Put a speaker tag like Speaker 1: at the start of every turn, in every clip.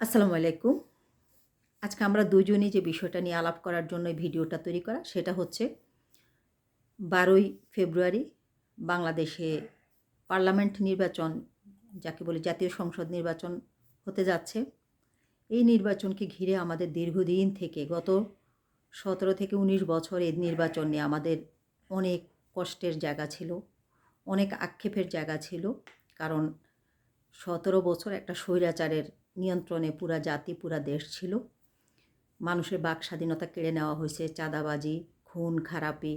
Speaker 1: আসসালামু আলাইকুম। আজকে আমরা দুজনই যে বিষয়টা নিয়ে আলাপ করার জন্য ভিডিওটা তৈরি করা, সেটা হচ্ছে বারোই ফেব্রুয়ারি বাংলাদেশে পার্লামেন্ট নির্বাচন, যাকে বলে জাতীয় সংসদ নির্বাচন হতে যাচ্ছে। এই নির্বাচনকে ঘিরে আমাদের দীর্ঘদিন থেকে গত সতেরো থেকে উনিশ বছর এই নির্বাচন নিয়ে আমাদের অনেক কষ্টের জায়গা ছিল, অনেক আক্ষেপের জায়গা ছিল। কারণ সতেরো বছর একটা স্বৈরাচারের নিয়ন্ত্রণে পুরা জাতি, পুরা দেশ ছিল। মানুষের বাক স্বাধীনতা কেড়ে নেওয়া হয়েছে। চাঁদাবাজি, খুন, খারাপি,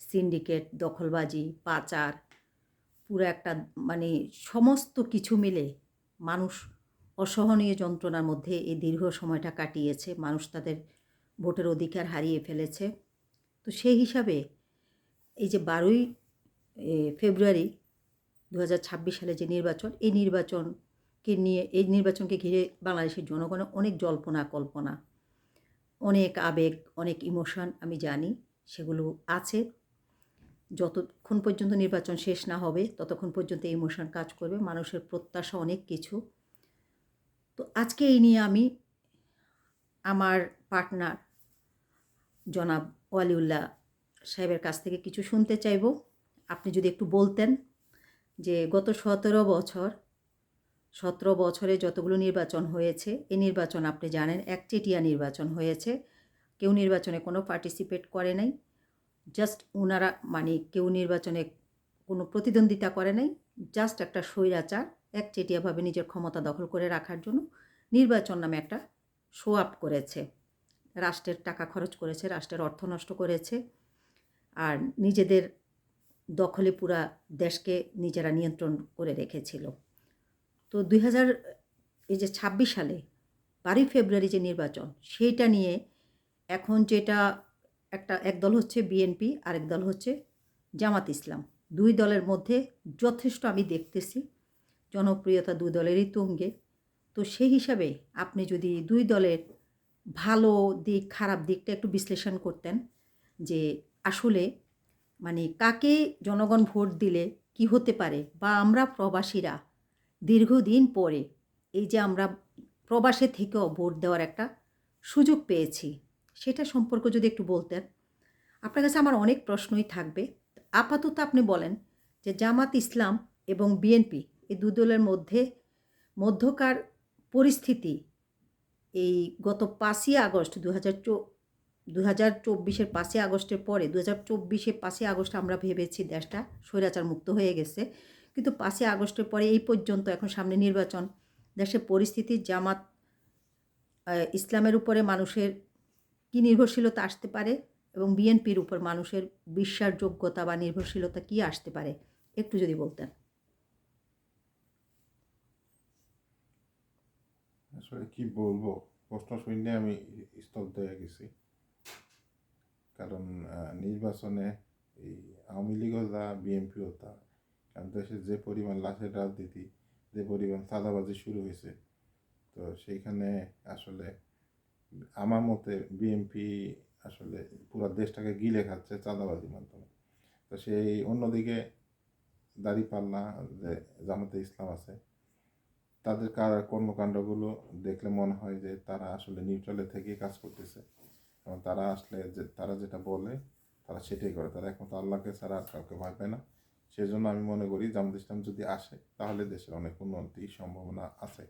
Speaker 1: সিন্ডিকেট, দখলবাজি, পাচার, পুরো একটা মানে সমস্ত কিছু মিলে মানুষ অসহনীয় যন্ত্রণার মধ্যে এই দীর্ঘ সময়টা কাটিয়েছে। মানুষ তাদের ভোটের অধিকার হারিয়ে ফেলেছে। তো সেই হিসাবে এই যে বারোই ফেব্রুয়ারি দু হাজার ছাব্বিশ সালে যে নির্বাচন, এই নির্বাচনকে নিয়ে, এই নির্বাচনকে ঘিরে বাংলাদেশের জনগণের অনেক জল্পনা, কল্পনা, অনেক আবেগ, অনেক ইমোশন আমি জানি, সেগুলো আছে। যতক্ষণ পর্যন্ত নির্বাচন শেষ না হবে, ততক্ষণ পর্যন্ত ইমোশন কাজ করবে, মানুষের প্রত্যাশা অনেক কিছু। তো আজকে এই নিয়ে আমি আমার পার্টনার জনাব ওয়ালিউল্লাহ সাহেবের কাছ থেকে কিছু শুনতে চাইব। আপনি যদি একটু বলতেন। যে গত সতেরো বছর, সতেরো বছরে যতগুলো নির্বাচন হয়েছে এই নির্বাচন আপনি জানেন, একচেটিয়া নির্বাচন হয়েছে। কেউ নির্বাচনে কোনো পার্টিসিপেট করে নাই। জাস্ট ওনারা মানে কেউ নির্বাচনে কোনো প্রতিদ্বন্দ্বিতা করে নাই। জাস্ট একটা স্বৈরাচার, একচেটিয়াভাবে নিজের ক্ষমতা দখল করে রাখার জন্য নির্বাচন নামে একটা শো আপ করেছে। রাষ্ট্রের টাকা খরচ করেছে, রাষ্ট্রের অর্থ নষ্ট করেছে। আর নিজেদের দখলে পুরা দেশকে নিজেরা নিয়ন্ত্রণ করে রেখেছিল। তো দুই হাজার এই যে ছাব্বিশ সালে বারোই ফেব্রুয়ারি যে নির্বাচন, সেইটা নিয়ে এখন যেটা একটা, এক দল হচ্ছে বিএনপি, আরেক দল হচ্ছে জামাত ইসলাম। দুই দলের মধ্যে যথেষ্ট আমি দেখতেছি, জনপ্রিয়তা দুই দলেরই তুঙ্গে। তো সেই হিসাবে আপনি যদি দুই দলের ভালো দিক, খারাপ দিকটা একটু বিশ্লেষণ করতেন যে আসলে মানে কাকে জনগণ ভোট দিলে কি হতে পারে? বা আমরা প্রবাসীরা দীর্ঘদিন পরে এই যে আমরা প্রবাসে থেকেও ভোট দেওয়ার একটা সুযোগ পেয়েছি, সেটা সম্পর্কে যদি একটু বলতেন। আপনার কাছে আমার অনেক প্রশ্নই থাকবে। আপাতত আপনি বলেন যে জামাত ইসলাম এবং বিএনপি এই দু দলের মধ্যে মধ্যকার পরিস্থিতি এই গত পাঁচই আগস্ট দু হাজার দু হাজার চব্বিশের পাঁচই আগস্টের পরে দু হাজার চব্বিশে পাঁচই আগস্ট আমরা ভেবেছি দেশটা স্বৈরাচার মুক্ত হয়ে গেছে। কিন্তু পাঁচই আগস্টের পরে এই পর্যন্ত এখন সামনে নির্বাচন। দেশের পরিস্থিতি, জামাত ইসলামের উপরে মানুষের কি নির্ভরশীলতা আসতে পারে এবং বিএনপির উপর মানুষের বিশ্বাসযোগ্যতা বা নির্ভরশীলতা কী আসতে পারে, একটু যদি বলতেন।
Speaker 2: আসলে কি বলব? প্রশ্ন শুনে আমি স্তব্ধ হয়ে গেছি। কারণ নির্বাচনে এই আওয়ামী লীগও তা বিএনপিও তা, কারণ দেশে যে পরিমাণ লাশের রাজনীতি, যে পরিমাণ চাঁদাবাজি শুরু হয়েছে, তো সেইখানে আসলে আমার মতে বিএনপি আসলে পুরো দেশটাকে গিলে খাচ্ছে চাঁদাবাজির মাধ্যমে। তো সেই অন্যদিকে দাঁড়িপাল্লা যে জামাতে ইসলাম আছে, তাদের কর্মকাণ্ডগুলো দেখলে মনে হয় যে তারা আসলে নিউট্রালে থেকে কাজ করতেছে। এবং তারা আসলে যে, তারা যেটা বলে, তারা সেটাই করে। তারা একমাত্র আল্লাহকে ছাড়া আর কাউকে ভয় পায় না। সেজন্য আমি মনে করি জামাত ইসলাম যদি আসে, তাহলে দেশের অনেক উন্নতি সম্ভাবনা আছে।